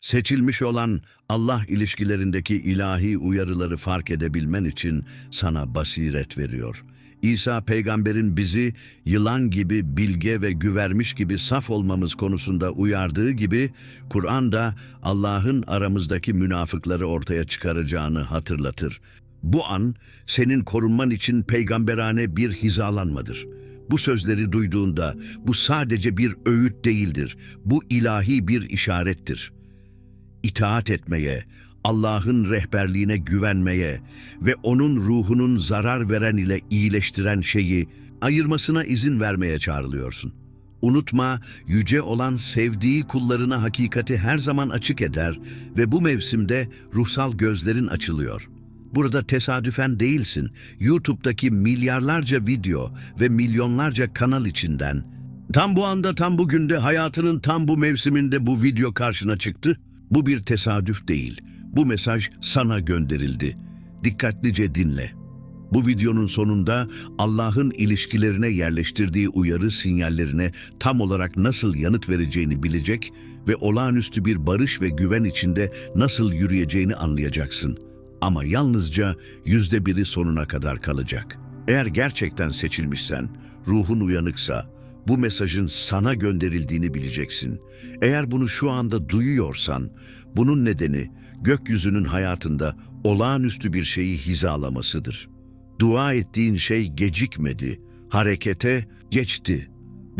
Seçilmiş olan Allah ilişkilerindeki ilahi uyarıları fark edebilmen için sana basiret veriyor. İsa peygamberin bizi yılan gibi bilge ve güvermiş gibi saf olmamız konusunda uyardığı gibi Kur'an da Allah'ın aramızdaki münafıkları ortaya çıkaracağını hatırlatır. Bu an senin korunman için peygamberane bir hizalanmadır. Bu sözleri duyduğunda bu sadece bir öğüt değildir. Bu ilahi bir işarettir itaat etmeye, Allah'ın rehberliğine güvenmeye ve onun ruhunun zarar veren ile iyileştiren şeyi ayırmasına izin vermeye çağrılıyorsun. Unutma, yüce olan sevdiği kullarına hakikati her zaman açık eder ve bu mevsimde ruhsal gözlerin açılıyor. Burada tesadüfen değilsin. YouTube'daki milyarlarca video ve milyonlarca kanal içinden Tam bu anda, tam bugünde, hayatının tam bu mevsiminde bu video karşına çıktı. Bu bir tesadüf değil. Bu mesaj sana gönderildi. Dikkatlice dinle. Bu videonun sonunda Allah'ın ilişkilerine yerleştirdiği uyarı sinyallerine tam olarak nasıl yanıt vereceğini bilecek ve olağanüstü bir barış ve güven içinde nasıl yürüyeceğini anlayacaksın. Ama yalnızca yüzde biri sonuna kadar kalacak. Eğer gerçekten seçilmişsen, ruhun uyanıksa, bu mesajın sana gönderildiğini bileceksin. Eğer bunu şu anda duyuyorsan, bunun nedeni gökyüzünün hayatında olağanüstü bir şeyi hizalamasıdır. Dua ettiğin şey gecikmedi, harekete geçti.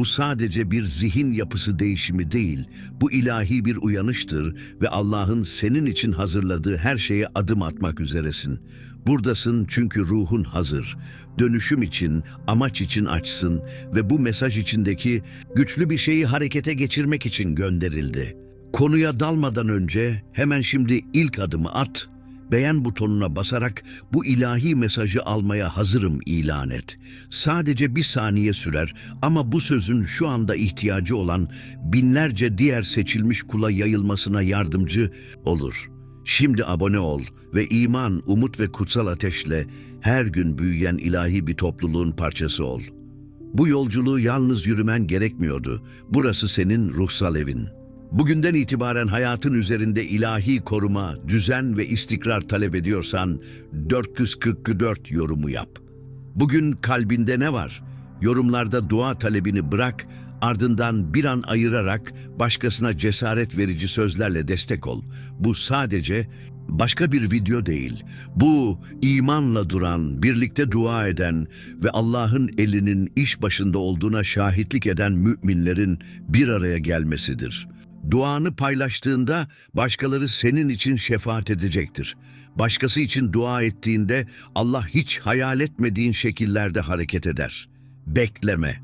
Bu sadece bir zihin yapısı değişimi değil, bu ilahi bir uyanıştır ve Allah'ın senin için hazırladığı her şeye adım atmak üzeresin. Buradasın çünkü ruhun hazır. Dönüşüm için, amaç için açsın ve bu mesaj içindeki güçlü bir şeyi harekete geçirmek için gönderildi. Konuya dalmadan önce hemen şimdi ilk adımı at beğen butonuna basarak bu ilahi mesajı almaya hazırım ilan et. Sadece bir saniye sürer ama bu sözün şu anda ihtiyacı olan binlerce diğer seçilmiş kula yayılmasına yardımcı olur. Şimdi abone ol ve iman, umut ve kutsal ateşle her gün büyüyen ilahi bir topluluğun parçası ol. Bu yolculuğu yalnız yürümen gerekmiyordu. Burası senin ruhsal evin. Bugünden itibaren hayatın üzerinde ilahi koruma, düzen ve istikrar talep ediyorsan 444 yorumu yap. Bugün kalbinde ne var? Yorumlarda dua talebini bırak, ardından bir an ayırarak başkasına cesaret verici sözlerle destek ol. Bu sadece başka bir video değil. Bu imanla duran, birlikte dua eden ve Allah'ın elinin iş başında olduğuna şahitlik eden müminlerin bir araya gelmesidir. Duanı paylaştığında başkaları senin için şefaat edecektir. Başkası için dua ettiğinde Allah hiç hayal etmediğin şekillerde hareket eder. Bekleme.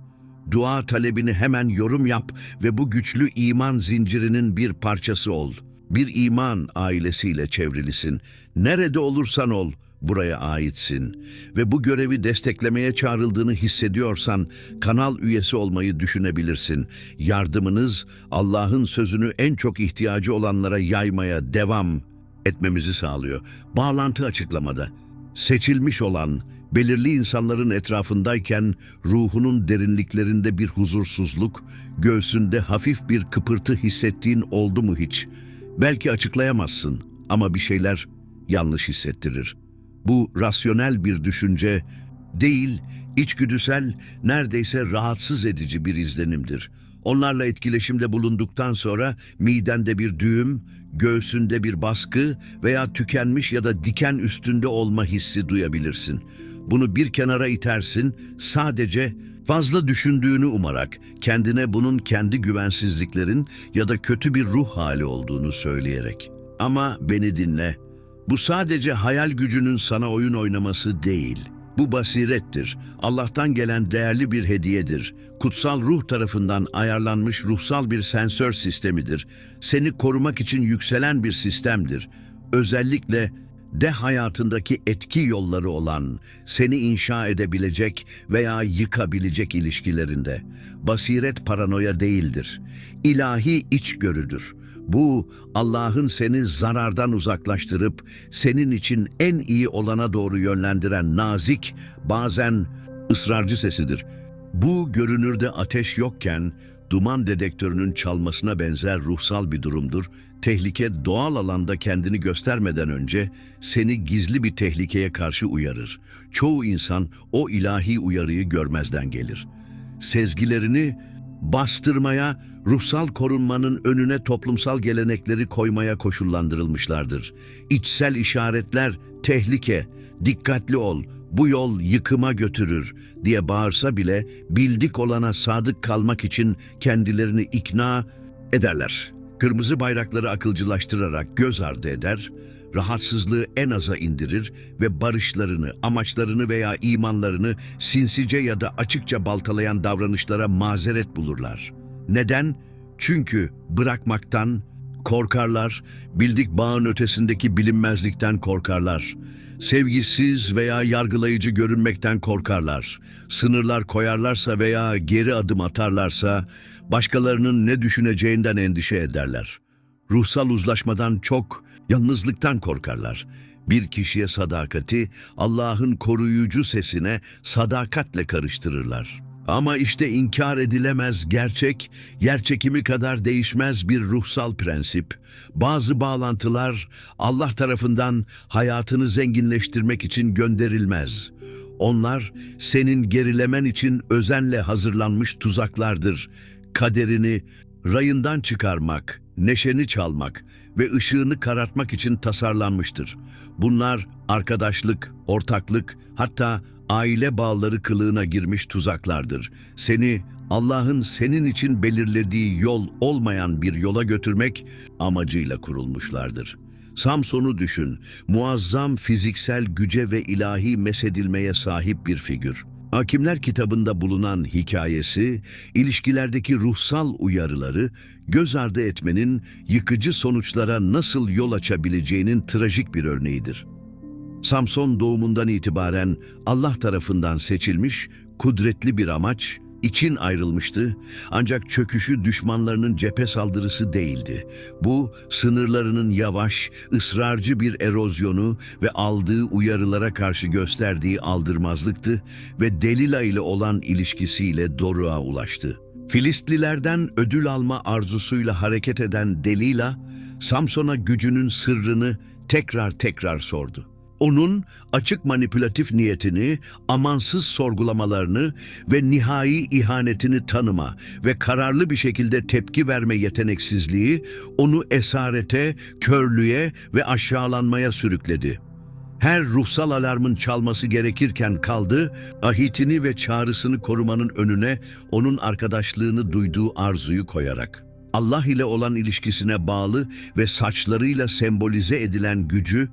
Dua talebini hemen yorum yap ve bu güçlü iman zincirinin bir parçası ol. Bir iman ailesiyle çevrilisin. Nerede olursan ol, buraya aitsin. Ve bu görevi desteklemeye çağrıldığını hissediyorsan kanal üyesi olmayı düşünebilirsin. Yardımınız Allah'ın sözünü en çok ihtiyacı olanlara yaymaya devam etmemizi sağlıyor. Bağlantı açıklamada. Seçilmiş olan, belirli insanların etrafındayken ruhunun derinliklerinde bir huzursuzluk, göğsünde hafif bir kıpırtı hissettiğin oldu mu hiç? Belki açıklayamazsın ama bir şeyler yanlış hissettirir. Bu rasyonel bir düşünce değil, içgüdüsel, neredeyse rahatsız edici bir izlenimdir. Onlarla etkileşimde bulunduktan sonra midende bir düğüm, göğsünde bir baskı veya tükenmiş ya da diken üstünde olma hissi duyabilirsin. Bunu bir kenara itersin, sadece fazla düşündüğünü umarak kendine bunun kendi güvensizliklerin ya da kötü bir ruh hali olduğunu söyleyerek. Ama beni dinle, bu sadece hayal gücünün sana oyun oynaması değil. Bu basirettir. Allah'tan gelen değerli bir hediyedir. Kutsal ruh tarafından ayarlanmış ruhsal bir sensör sistemidir. Seni korumak için yükselen bir sistemdir. Özellikle de hayatındaki etki yolları olan, seni inşa edebilecek veya yıkabilecek ilişkilerinde. Basiret paranoya değildir. İlahi içgörüdür. Bu Allah'ın seni zarardan uzaklaştırıp senin için en iyi olana doğru yönlendiren nazik, bazen ısrarcı sesidir. Bu görünürde ateş yokken duman dedektörünün çalmasına benzer ruhsal bir durumdur. Tehlike doğal alanda kendini göstermeden önce seni gizli bir tehlikeye karşı uyarır. Çoğu insan o ilahi uyarıyı görmezden gelir. Sezgilerini bastırmaya, ruhsal korunmanın önüne toplumsal gelenekleri koymaya koşullandırılmışlardır. İçsel işaretler, tehlike, dikkatli ol, bu yol yıkıma götürür diye bağırsa bile bildik olana sadık kalmak için kendilerini ikna ederler. Kırmızı bayrakları akılcılaştırarak göz ardı eder, rahatsızlığı en aza indirir ve barışlarını, amaçlarını veya imanlarını sinsice ya da açıkça baltalayan davranışlara mazeret bulurlar. Neden? Çünkü bırakmaktan korkarlar, bildik bağın ötesindeki bilinmezlikten korkarlar. Sevgisiz veya yargılayıcı görünmekten korkarlar. Sınırlar koyarlarsa veya geri adım atarlarsa başkalarının ne düşüneceğinden endişe ederler. Ruhsal uzlaşmadan çok yalnızlıktan korkarlar. Bir kişiye sadakati Allah'ın koruyucu sesine sadakatle karıştırırlar. Ama işte inkar edilemez gerçek, yer çekimi kadar değişmez bir ruhsal prensip. Bazı bağlantılar Allah tarafından hayatını zenginleştirmek için gönderilmez. Onlar senin gerilemen için özenle hazırlanmış tuzaklardır. Kaderini rayından çıkarmak, neşeni çalmak ve ışığını karartmak için tasarlanmıştır. Bunlar arkadaşlık, ortaklık, hatta aile bağları kılığına girmiş tuzaklardır. Seni Allah'ın senin için belirlediği yol olmayan bir yola götürmek amacıyla kurulmuşlardır. Samson'u düşün, muazzam fiziksel güce ve ilahi mesedilmeye sahip bir figür. Hakimler kitabında bulunan hikayesi, ilişkilerdeki ruhsal uyarıları göz ardı etmenin yıkıcı sonuçlara nasıl yol açabileceğinin trajik bir örneğidir. Samson doğumundan itibaren Allah tarafından seçilmiş, kudretli bir amaç için ayrılmıştı. Ancak çöküşü düşmanlarının cephe saldırısı değildi. Bu sınırlarının yavaş, ısrarcı bir erozyonu ve aldığı uyarılara karşı gösterdiği aldırmazlıktı ve Delila ile olan ilişkisiyle doruğa ulaştı. Filistlilerden ödül alma arzusuyla hareket eden Delila, Samson'a gücünün sırrını tekrar tekrar sordu onun açık manipülatif niyetini, amansız sorgulamalarını ve nihai ihanetini tanıma ve kararlı bir şekilde tepki verme yeteneksizliği onu esarete, körlüğe ve aşağılanmaya sürükledi. Her ruhsal alarmın çalması gerekirken kaldı, ahitini ve çağrısını korumanın önüne onun arkadaşlığını duyduğu arzuyu koyarak. Allah ile olan ilişkisine bağlı ve saçlarıyla sembolize edilen gücü,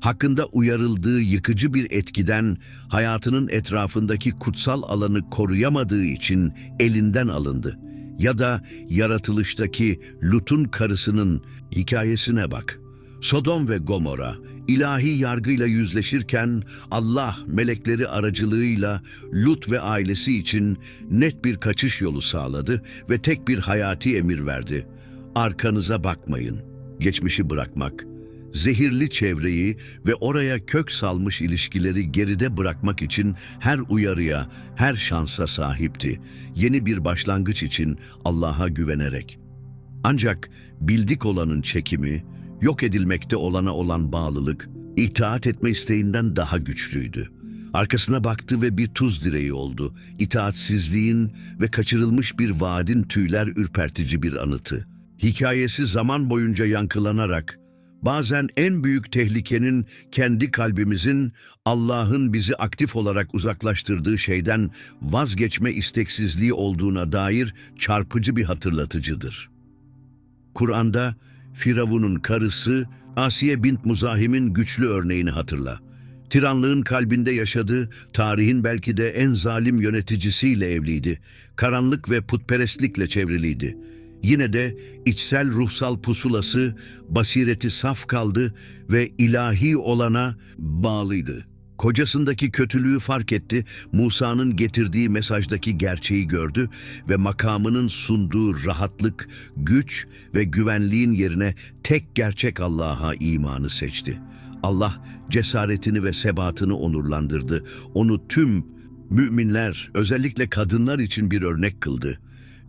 hakkında uyarıldığı yıkıcı bir etkiden hayatının etrafındaki kutsal alanı koruyamadığı için elinden alındı. Ya da yaratılıştaki Lut'un karısının hikayesine bak. Sodom ve Gomorra ilahi yargıyla yüzleşirken Allah melekleri aracılığıyla Lut ve ailesi için net bir kaçış yolu sağladı ve tek bir hayati emir verdi. Arkanıza bakmayın. Geçmişi bırakmak, zehirli çevreyi ve oraya kök salmış ilişkileri geride bırakmak için her uyarıya, her şansa sahipti. Yeni bir başlangıç için Allah'a güvenerek. Ancak bildik olanın çekimi, yok edilmekte olana olan bağlılık, itaat etme isteğinden daha güçlüydü. Arkasına baktı ve bir tuz direği oldu. İtaatsizliğin ve kaçırılmış bir vaadin tüyler ürpertici bir anıtı. Hikayesi zaman boyunca yankılanarak, bazen en büyük tehlikenin kendi kalbimizin Allah'ın bizi aktif olarak uzaklaştırdığı şeyden vazgeçme isteksizliği olduğuna dair çarpıcı bir hatırlatıcıdır. Kur'an'da Firavun'un karısı Asiye bint Muzahim'in güçlü örneğini hatırla. Tiranlığın kalbinde yaşadığı, tarihin belki de en zalim yöneticisiyle evliydi. Karanlık ve putperestlikle çevriliydi. Yine de içsel ruhsal pusulası, basireti saf kaldı ve ilahi olana bağlıydı. Kocasındaki kötülüğü fark etti, Musa'nın getirdiği mesajdaki gerçeği gördü ve makamının sunduğu rahatlık, güç ve güvenliğin yerine tek gerçek Allah'a imanı seçti. Allah cesaretini ve sebatını onurlandırdı. Onu tüm müminler, özellikle kadınlar için bir örnek kıldı.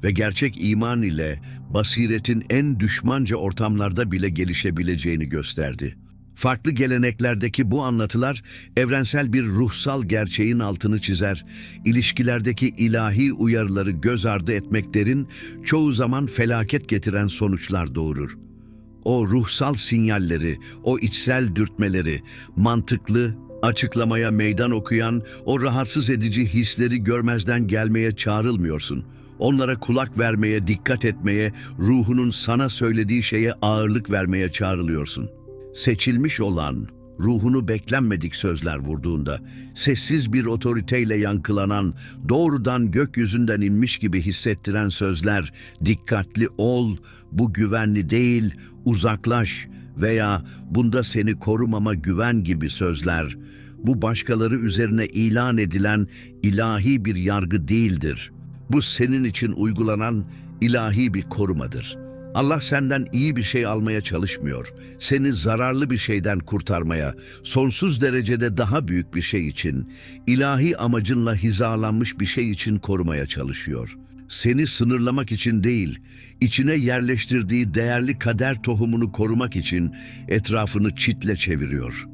Ve gerçek iman ile basiretin en düşmanca ortamlarda bile gelişebileceğini gösterdi. Farklı geleneklerdeki bu anlatılar evrensel bir ruhsal gerçeğin altını çizer, ilişkilerdeki ilahi uyarıları göz ardı etmeklerin çoğu zaman felaket getiren sonuçlar doğurur. O ruhsal sinyalleri, o içsel dürtmeleri, mantıklı, açıklamaya meydan okuyan o rahatsız edici hisleri görmezden gelmeye çağrılmıyorsun. Onlara kulak vermeye, dikkat etmeye, ruhunun sana söylediği şeye ağırlık vermeye çağrılıyorsun. Seçilmiş olan, ruhunu beklenmedik sözler vurduğunda, sessiz bir otoriteyle yankılanan, doğrudan gökyüzünden inmiş gibi hissettiren sözler, dikkatli ol, bu güvenli değil, uzaklaş veya bunda seni korumama güven gibi sözler, bu başkaları üzerine ilan edilen ilahi bir yargı değildir. Bu senin için uygulanan ilahi bir korumadır.'' Allah senden iyi bir şey almaya çalışmıyor. Seni zararlı bir şeyden kurtarmaya, sonsuz derecede daha büyük bir şey için, ilahi amacınla hizalanmış bir şey için korumaya çalışıyor. Seni sınırlamak için değil, içine yerleştirdiği değerli kader tohumunu korumak için etrafını çitle çeviriyor.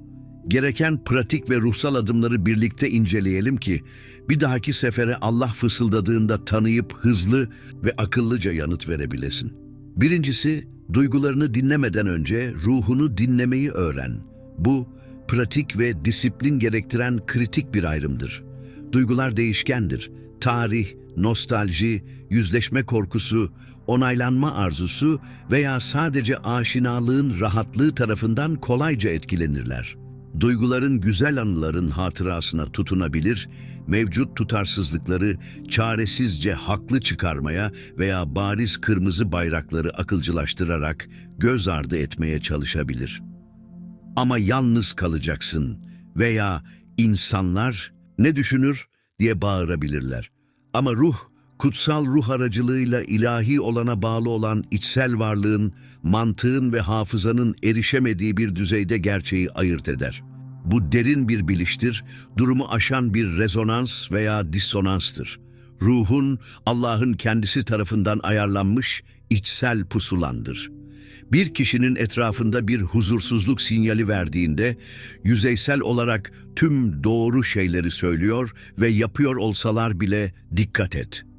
Gereken pratik ve ruhsal adımları birlikte inceleyelim ki bir dahaki sefere Allah fısıldadığında tanıyıp hızlı ve akıllıca yanıt verebilesin. Birincisi, duygularını dinlemeden önce ruhunu dinlemeyi öğren. Bu, pratik ve disiplin gerektiren kritik bir ayrımdır. Duygular değişkendir. Tarih, nostalji, yüzleşme korkusu, onaylanma arzusu veya sadece aşinalığın rahatlığı tarafından kolayca etkilenirler. Duyguların güzel anıların hatırasına tutunabilir, mevcut tutarsızlıkları çaresizce haklı çıkarmaya veya bariz kırmızı bayrakları akılcılaştırarak göz ardı etmeye çalışabilir. Ama yalnız kalacaksın veya insanlar ne düşünür diye bağırabilirler. Ama ruh, kutsal ruh aracılığıyla ilahi olana bağlı olan içsel varlığın, mantığın ve hafızanın erişemediği bir düzeyde gerçeği ayırt eder. Bu derin bir biliştir, durumu aşan bir rezonans veya dissonanstır. Ruhun Allah'ın kendisi tarafından ayarlanmış içsel pusulandır. Bir kişinin etrafında bir huzursuzluk sinyali verdiğinde yüzeysel olarak tüm doğru şeyleri söylüyor ve yapıyor olsalar bile dikkat et.''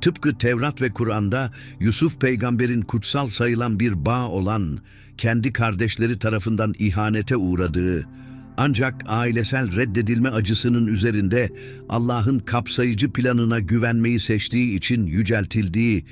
Tıpkı Tevrat ve Kur'an'da Yusuf peygamberin kutsal sayılan bir bağ olan, kendi kardeşleri tarafından ihanete uğradığı, ancak ailesel reddedilme acısının üzerinde Allah'ın kapsayıcı planına güvenmeyi seçtiği için yüceltildiği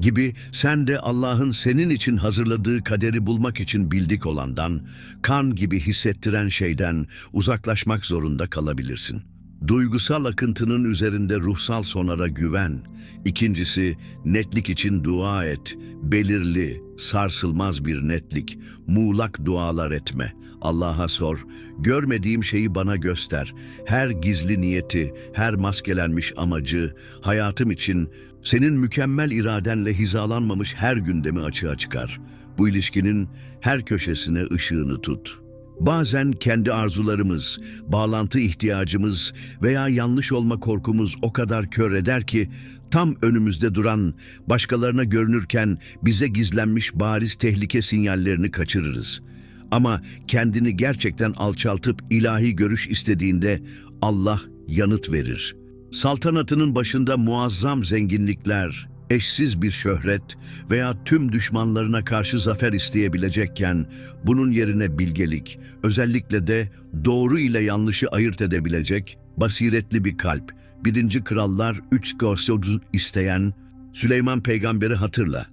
gibi sen de Allah'ın senin için hazırladığı kaderi bulmak için bildik olandan, kan gibi hissettiren şeyden uzaklaşmak zorunda kalabilirsin.'' Duygusal akıntının üzerinde ruhsal sonara güven. İkincisi, netlik için dua et. Belirli, sarsılmaz bir netlik. Muğlak dualar etme. Allah'a sor. Görmediğim şeyi bana göster. Her gizli niyeti, her maskelenmiş amacı, hayatım için senin mükemmel iradenle hizalanmamış her gündemi açığa çıkar. Bu ilişkinin her köşesine ışığını tut.'' Bazen kendi arzularımız, bağlantı ihtiyacımız veya yanlış olma korkumuz o kadar kör eder ki tam önümüzde duran, başkalarına görünürken bize gizlenmiş bariz tehlike sinyallerini kaçırırız. Ama kendini gerçekten alçaltıp ilahi görüş istediğinde Allah yanıt verir. Saltanatının başında muazzam zenginlikler, eşsiz bir şöhret veya tüm düşmanlarına karşı zafer isteyebilecekken bunun yerine bilgelik, özellikle de doğru ile yanlışı ayırt edebilecek basiretli bir kalp, birinci krallar üç görsözü isteyen Süleyman peygamberi hatırla.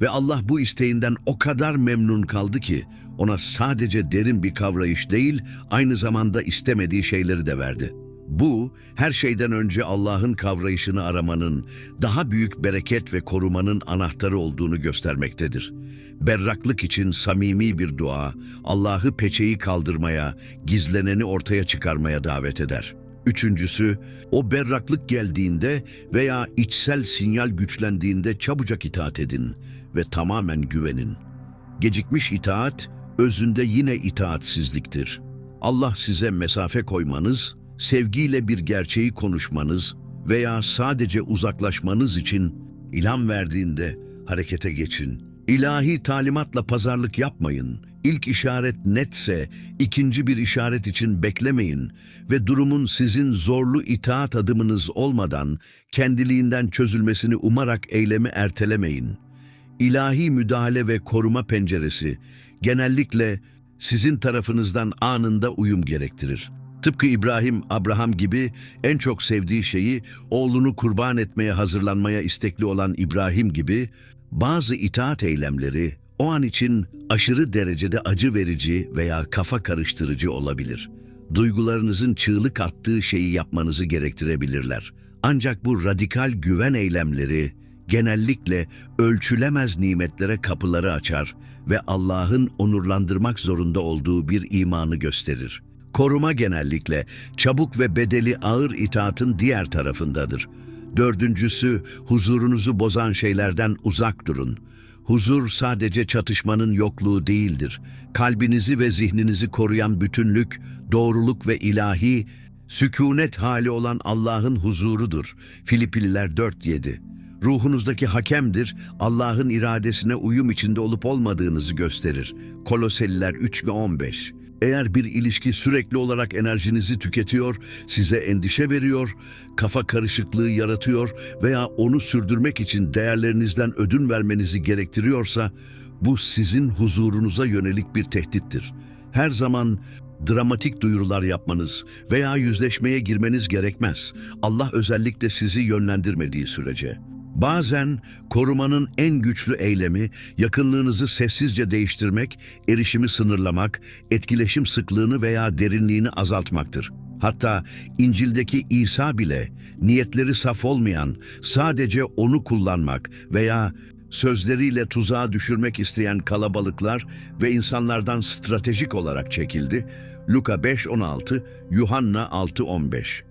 Ve Allah bu isteğinden o kadar memnun kaldı ki ona sadece derin bir kavrayış değil, aynı zamanda istemediği şeyleri de verdi.'' Bu, her şeyden önce Allah'ın kavrayışını aramanın, daha büyük bereket ve korumanın anahtarı olduğunu göstermektedir. Berraklık için samimi bir dua, Allah'ı peçeyi kaldırmaya, gizleneni ortaya çıkarmaya davet eder. Üçüncüsü, o berraklık geldiğinde veya içsel sinyal güçlendiğinde çabucak itaat edin ve tamamen güvenin. Gecikmiş itaat, özünde yine itaatsizliktir. Allah size mesafe koymanız, sevgiyle bir gerçeği konuşmanız veya sadece uzaklaşmanız için ilham verdiğinde harekete geçin. İlahi talimatla pazarlık yapmayın. İlk işaret netse ikinci bir işaret için beklemeyin ve durumun sizin zorlu itaat adımınız olmadan kendiliğinden çözülmesini umarak eylemi ertelemeyin. İlahi müdahale ve koruma penceresi genellikle sizin tarafınızdan anında uyum gerektirir. Tıpkı İbrahim, Abraham gibi en çok sevdiği şeyi oğlunu kurban etmeye hazırlanmaya istekli olan İbrahim gibi bazı itaat eylemleri o an için aşırı derecede acı verici veya kafa karıştırıcı olabilir. Duygularınızın çığlık attığı şeyi yapmanızı gerektirebilirler. Ancak bu radikal güven eylemleri genellikle ölçülemez nimetlere kapıları açar ve Allah'ın onurlandırmak zorunda olduğu bir imanı gösterir. Koruma genellikle çabuk ve bedeli ağır itaatın diğer tarafındadır. Dördüncüsü, huzurunuzu bozan şeylerden uzak durun. Huzur sadece çatışmanın yokluğu değildir. Kalbinizi ve zihninizi koruyan bütünlük, doğruluk ve ilahi, sükunet hali olan Allah'ın huzurudur. Filipililer 4.7 Ruhunuzdaki hakemdir, Allah'ın iradesine uyum içinde olup olmadığınızı gösterir. Koloseliler 3 ve 15 eğer bir ilişki sürekli olarak enerjinizi tüketiyor, size endişe veriyor, kafa karışıklığı yaratıyor veya onu sürdürmek için değerlerinizden ödün vermenizi gerektiriyorsa, bu sizin huzurunuza yönelik bir tehdittir. Her zaman dramatik duyurular yapmanız veya yüzleşmeye girmeniz gerekmez. Allah özellikle sizi yönlendirmediği sürece. Bazen korumanın en güçlü eylemi yakınlığınızı sessizce değiştirmek, erişimi sınırlamak, etkileşim sıklığını veya derinliğini azaltmaktır. Hatta İncil'deki İsa bile niyetleri saf olmayan, sadece onu kullanmak veya sözleriyle tuzağa düşürmek isteyen kalabalıklar ve insanlardan stratejik olarak çekildi. Luka 5.16, Yuhanna 6.15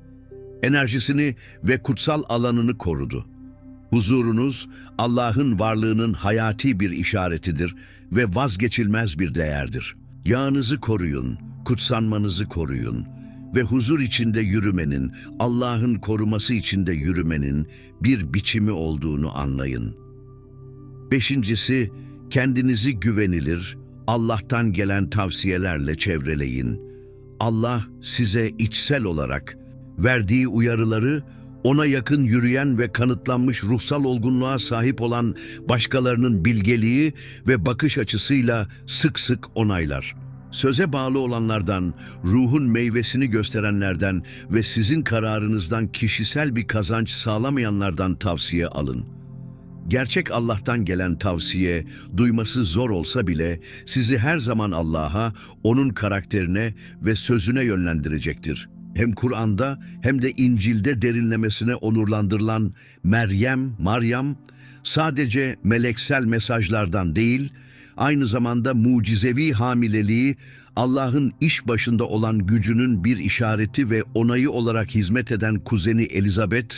Enerjisini ve kutsal alanını korudu. Huzurunuz Allah'ın varlığının hayati bir işaretidir ve vazgeçilmez bir değerdir. Yağınızı koruyun, kutsanmanızı koruyun ve huzur içinde yürümenin, Allah'ın koruması içinde yürümenin bir biçimi olduğunu anlayın. Beşincisi, kendinizi güvenilir, Allah'tan gelen tavsiyelerle çevreleyin. Allah size içsel olarak verdiği uyarıları ona yakın yürüyen ve kanıtlanmış ruhsal olgunluğa sahip olan başkalarının bilgeliği ve bakış açısıyla sık sık onaylar. Söze bağlı olanlardan, ruhun meyvesini gösterenlerden ve sizin kararınızdan kişisel bir kazanç sağlamayanlardan tavsiye alın. Gerçek Allah'tan gelen tavsiye, duyması zor olsa bile sizi her zaman Allah'a, O'nun karakterine ve sözüne yönlendirecektir hem Kur'an'da hem de İncil'de derinlemesine onurlandırılan Meryem, Maryam sadece meleksel mesajlardan değil, aynı zamanda mucizevi hamileliği Allah'ın iş başında olan gücünün bir işareti ve onayı olarak hizmet eden kuzeni Elizabeth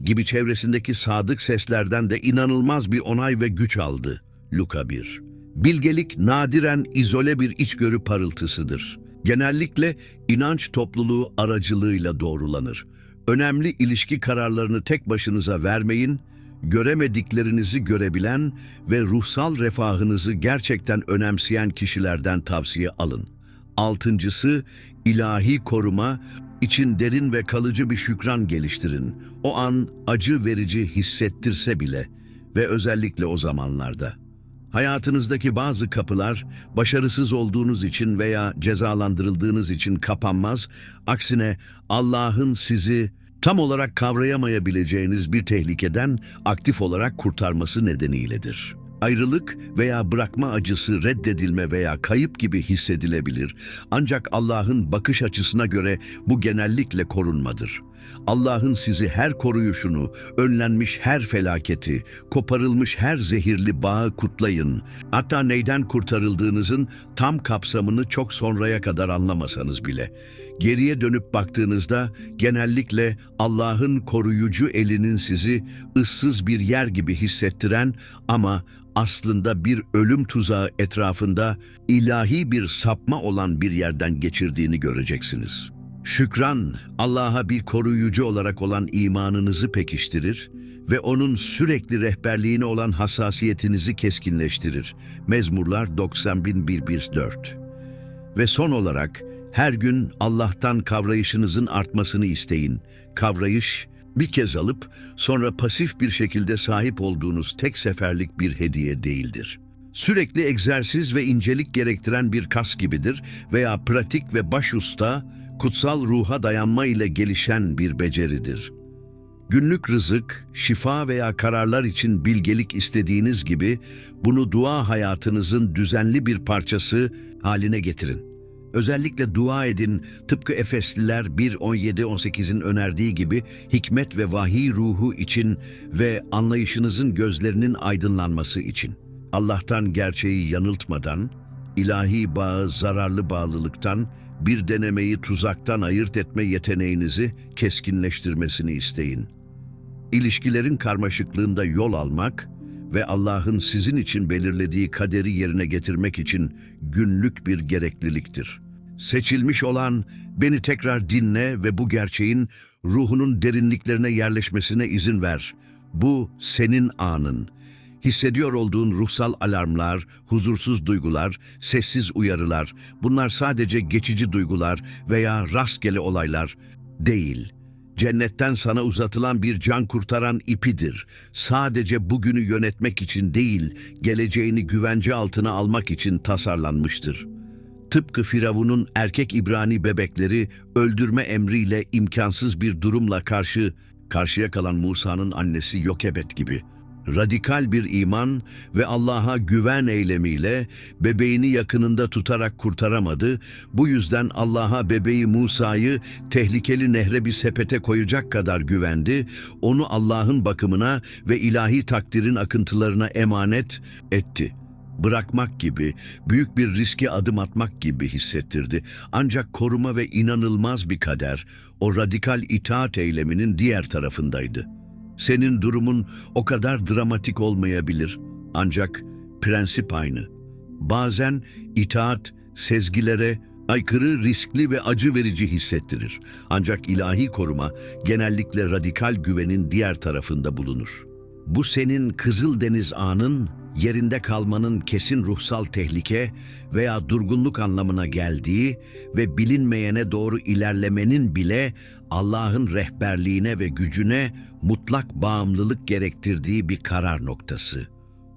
gibi çevresindeki sadık seslerden de inanılmaz bir onay ve güç aldı. Luka 1 Bilgelik nadiren izole bir içgörü parıltısıdır genellikle inanç topluluğu aracılığıyla doğrulanır. Önemli ilişki kararlarını tek başınıza vermeyin, göremediklerinizi görebilen ve ruhsal refahınızı gerçekten önemseyen kişilerden tavsiye alın. Altıncısı, ilahi koruma, için derin ve kalıcı bir şükran geliştirin. O an acı verici hissettirse bile ve özellikle o zamanlarda. Hayatınızdaki bazı kapılar başarısız olduğunuz için veya cezalandırıldığınız için kapanmaz, aksine Allah'ın sizi tam olarak kavrayamayabileceğiniz bir tehlikeden aktif olarak kurtarması nedeniyledir. Ayrılık veya bırakma acısı reddedilme veya kayıp gibi hissedilebilir. Ancak Allah'ın bakış açısına göre bu genellikle korunmadır. Allah'ın sizi her koruyuşunu, önlenmiş her felaketi, koparılmış her zehirli bağı kutlayın. Hatta neyden kurtarıldığınızın tam kapsamını çok sonraya kadar anlamasanız bile. Geriye dönüp baktığınızda genellikle Allah'ın koruyucu elinin sizi ıssız bir yer gibi hissettiren ama aslında bir ölüm tuzağı etrafında ilahi bir sapma olan bir yerden geçirdiğini göreceksiniz. Şükran, Allah'a bir koruyucu olarak olan imanınızı pekiştirir ve O'nun sürekli rehberliğine olan hassasiyetinizi keskinleştirir. Mezmurlar 90.114 Ve son olarak, her gün Allah'tan kavrayışınızın artmasını isteyin. Kavrayış, bir kez alıp sonra pasif bir şekilde sahip olduğunuz tek seferlik bir hediye değildir. Sürekli egzersiz ve incelik gerektiren bir kas gibidir veya pratik ve başusta, kutsal ruha dayanma ile gelişen bir beceridir. Günlük rızık, şifa veya kararlar için bilgelik istediğiniz gibi bunu dua hayatınızın düzenli bir parçası haline getirin. Özellikle dua edin tıpkı Efesliler 1.17-18'in önerdiği gibi hikmet ve vahiy ruhu için ve anlayışınızın gözlerinin aydınlanması için. Allah'tan gerçeği yanıltmadan, ilahi bağı zararlı bağlılıktan, bir denemeyi tuzaktan ayırt etme yeteneğinizi keskinleştirmesini isteyin. İlişkilerin karmaşıklığında yol almak ve Allah'ın sizin için belirlediği kaderi yerine getirmek için günlük bir gerekliliktir. Seçilmiş olan beni tekrar dinle ve bu gerçeğin ruhunun derinliklerine yerleşmesine izin ver. Bu senin anın. Hissediyor olduğun ruhsal alarmlar, huzursuz duygular, sessiz uyarılar, bunlar sadece geçici duygular veya rastgele olaylar değil. Cennetten sana uzatılan bir can kurtaran ipidir. Sadece bugünü yönetmek için değil, geleceğini güvence altına almak için tasarlanmıştır. Tıpkı Firavun'un erkek İbrani bebekleri öldürme emriyle imkansız bir durumla karşı karşıya kalan Musa'nın annesi Yokebet gibi. Radikal bir iman ve Allah'a güven eylemiyle bebeğini yakınında tutarak kurtaramadı. Bu yüzden Allah'a bebeği Musa'yı tehlikeli nehre bir sepete koyacak kadar güvendi. Onu Allah'ın bakımına ve ilahi takdirin akıntılarına emanet etti bırakmak gibi, büyük bir riske adım atmak gibi hissettirdi. Ancak koruma ve inanılmaz bir kader, o radikal itaat eyleminin diğer tarafındaydı. Senin durumun o kadar dramatik olmayabilir, ancak prensip aynı. Bazen itaat, sezgilere, aykırı, riskli ve acı verici hissettirir. Ancak ilahi koruma genellikle radikal güvenin diğer tarafında bulunur. Bu senin Kızıldeniz anın yerinde kalmanın kesin ruhsal tehlike veya durgunluk anlamına geldiği ve bilinmeyene doğru ilerlemenin bile Allah'ın rehberliğine ve gücüne mutlak bağımlılık gerektirdiği bir karar noktası.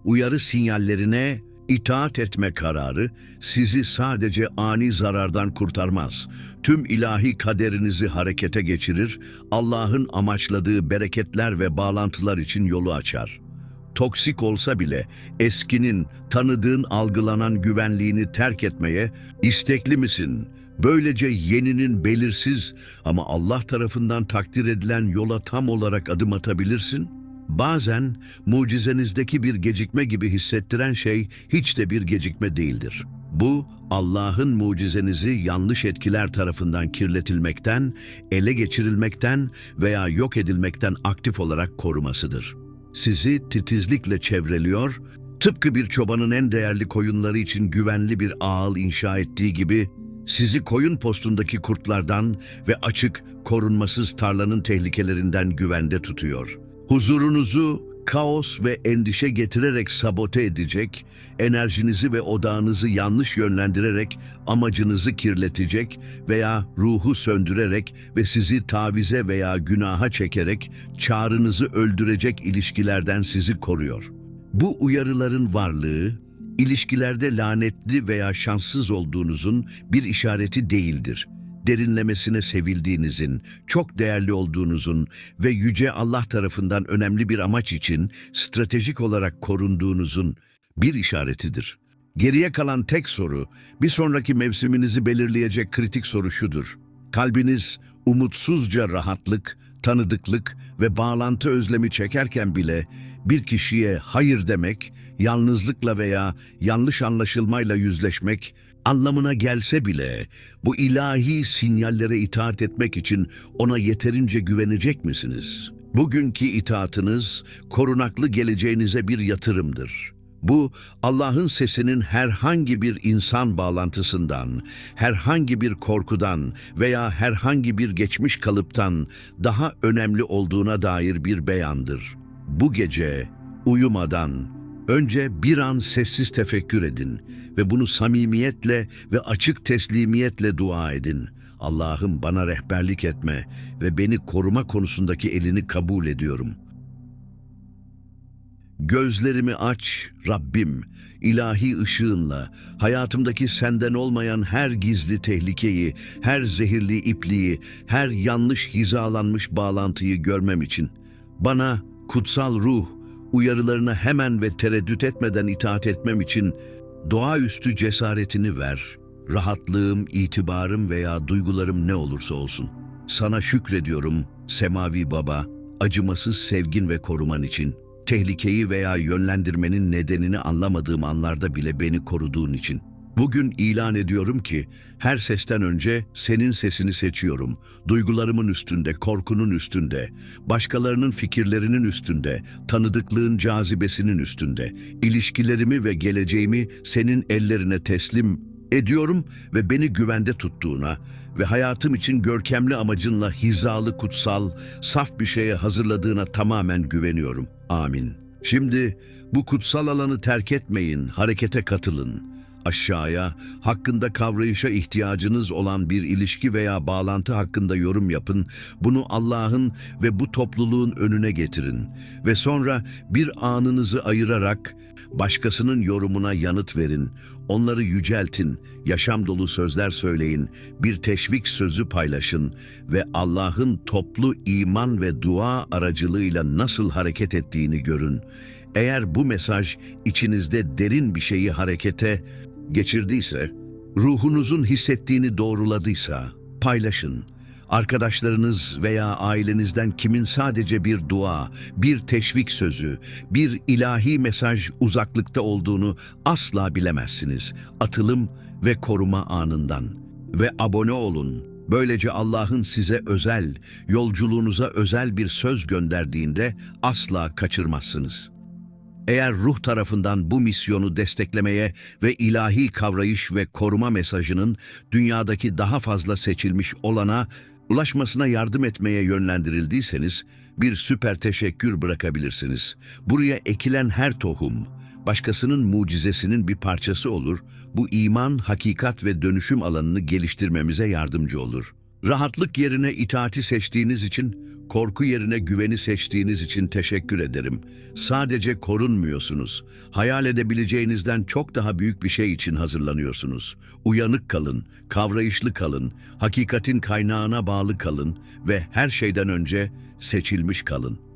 Uyarı sinyallerine itaat etme kararı sizi sadece ani zarardan kurtarmaz. Tüm ilahi kaderinizi harekete geçirir, Allah'ın amaçladığı bereketler ve bağlantılar için yolu açar.'' Toksik olsa bile eskinin, tanıdığın algılanan güvenliğini terk etmeye istekli misin? Böylece yeninin belirsiz ama Allah tarafından takdir edilen yola tam olarak adım atabilirsin. Bazen mucizenizdeki bir gecikme gibi hissettiren şey hiç de bir gecikme değildir. Bu Allah'ın mucizenizi yanlış etkiler tarafından kirletilmekten, ele geçirilmekten veya yok edilmekten aktif olarak korumasıdır sizi titizlikle çevreliyor, tıpkı bir çobanın en değerli koyunları için güvenli bir ağıl inşa ettiği gibi, sizi koyun postundaki kurtlardan ve açık, korunmasız tarlanın tehlikelerinden güvende tutuyor. Huzurunuzu kaos ve endişe getirerek sabote edecek, enerjinizi ve odağınızı yanlış yönlendirerek amacınızı kirletecek veya ruhu söndürerek ve sizi tavize veya günaha çekerek çağrınızı öldürecek ilişkilerden sizi koruyor. Bu uyarıların varlığı, ilişkilerde lanetli veya şanssız olduğunuzun bir işareti değildir derinlemesine sevildiğinizin, çok değerli olduğunuzun ve yüce Allah tarafından önemli bir amaç için stratejik olarak korunduğunuzun bir işaretidir. Geriye kalan tek soru, bir sonraki mevsiminizi belirleyecek kritik soru şudur. Kalbiniz umutsuzca rahatlık, tanıdıklık ve bağlantı özlemi çekerken bile bir kişiye hayır demek, yalnızlıkla veya yanlış anlaşılmayla yüzleşmek anlamına gelse bile bu ilahi sinyallere itaat etmek için ona yeterince güvenecek misiniz? Bugünkü itaatınız korunaklı geleceğinize bir yatırımdır. Bu Allah'ın sesinin herhangi bir insan bağlantısından, herhangi bir korkudan veya herhangi bir geçmiş kalıptan daha önemli olduğuna dair bir beyandır. Bu gece uyumadan önce bir an sessiz tefekkür edin ve bunu samimiyetle ve açık teslimiyetle dua edin. Allah'ım bana rehberlik etme ve beni koruma konusundaki elini kabul ediyorum.'' Gözlerimi aç Rabbim, ilahi ışığınla, hayatımdaki senden olmayan her gizli tehlikeyi, her zehirli ipliği, her yanlış hizalanmış bağlantıyı görmem için. Bana kutsal ruh, uyarılarına hemen ve tereddüt etmeden itaat etmem için doğaüstü cesaretini ver. Rahatlığım, itibarım veya duygularım ne olursa olsun. Sana şükrediyorum Semavi Baba, acımasız sevgin ve koruman için.'' tehlikeyi veya yönlendirmenin nedenini anlamadığım anlarda bile beni koruduğun için. Bugün ilan ediyorum ki her sesten önce senin sesini seçiyorum. Duygularımın üstünde, korkunun üstünde, başkalarının fikirlerinin üstünde, tanıdıklığın cazibesinin üstünde. İlişkilerimi ve geleceğimi senin ellerine teslim ediyorum ve beni güvende tuttuğuna ve hayatım için görkemli amacınla hizalı, kutsal, saf bir şeye hazırladığına tamamen güveniyorum. Amin. Şimdi bu kutsal alanı terk etmeyin, harekete katılın. Aşağıya, hakkında kavrayışa ihtiyacınız olan bir ilişki veya bağlantı hakkında yorum yapın. Bunu Allah'ın ve bu topluluğun önüne getirin. Ve sonra bir anınızı ayırarak başkasının yorumuna yanıt verin. Onları yüceltin, yaşam dolu sözler söyleyin, bir teşvik sözü paylaşın ve Allah'ın toplu iman ve dua aracılığıyla nasıl hareket ettiğini görün. Eğer bu mesaj içinizde derin bir şeyi harekete geçirdiyse, ruhunuzun hissettiğini doğruladıysa paylaşın. Arkadaşlarınız veya ailenizden kimin sadece bir dua, bir teşvik sözü, bir ilahi mesaj uzaklıkta olduğunu asla bilemezsiniz. Atılım ve koruma anından. Ve abone olun. Böylece Allah'ın size özel, yolculuğunuza özel bir söz gönderdiğinde asla kaçırmazsınız.'' Eğer ruh tarafından bu misyonu desteklemeye ve ilahi kavrayış ve koruma mesajının dünyadaki daha fazla seçilmiş olana ulaşmasına yardım etmeye yönlendirildiyseniz bir süper teşekkür bırakabilirsiniz. Buraya ekilen her tohum başkasının mucizesinin bir parçası olur. Bu iman, hakikat ve dönüşüm alanını geliştirmemize yardımcı olur. Rahatlık yerine itaati seçtiğiniz için, korku yerine güveni seçtiğiniz için teşekkür ederim. Sadece korunmuyorsunuz. Hayal edebileceğinizden çok daha büyük bir şey için hazırlanıyorsunuz. Uyanık kalın, kavrayışlı kalın, hakikatin kaynağına bağlı kalın ve her şeyden önce seçilmiş kalın.